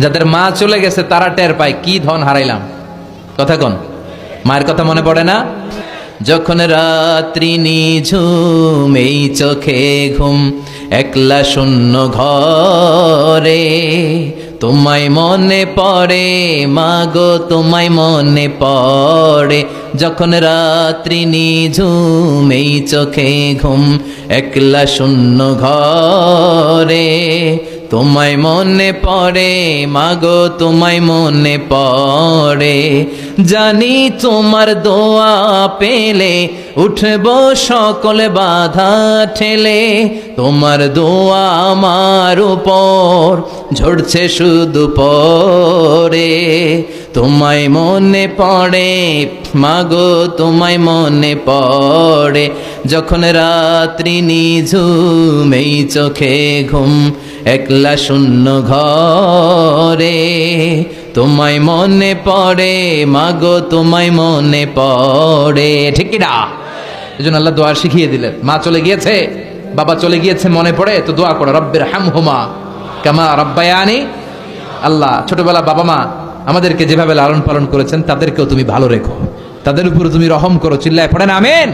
যাদের মা চলে গেছে, তারা টের পায়, কি ধন হারাইলাম। কথা কোন? মায়ের কথা মনে পড়ে না? যখন রাত্রি নিঝুম এই চোখে ঘুম, একলা শূন্য ঘরে, তোমায় মনে পড়ে মাগো তোমায় মনে পড়ে। যখন রাত্রি নিঝুম এই চোখে ঘুম, একলা শূন্য ঘরে তোমায় মনে পড়ে, মাগো তোমায় মনে পড়ে। জানি তোমার দোয়া পেলে, উঠব সকল বাধা ঠেলে। তোমার দোয়া আমার উপর, ঝরছে শুধু পরে। তোমায় মনে পড়ে, মাগো তোমায় মনে পড়ে। যখন রাত্রি নিঝুম এই চোখে ঘুম একলা শূন্য ঘরে, তোমায় মনে পড়ে, মাগো তোমায় মনে পড়ে। ঠিক কি না? এই জন্য আল্লাহ দোয়া শিখিয়ে দিলেন। মা চলে গিয়েছে, বাবা চলে গিয়েছে, মনে পড়ে, তো দোয়া করো, রব্বের হাম হুমা কামা রব্বায়ানি। আল্লাহ, ছোটবেলা বাবা মা আমাদেরকে যেভাবে লালন পালন করেছেন, তাদেরকেও তুমি ভালো রেখো। তাদের উপর তুমি রহম করো, চিল্লায় পড়েন, আমেন।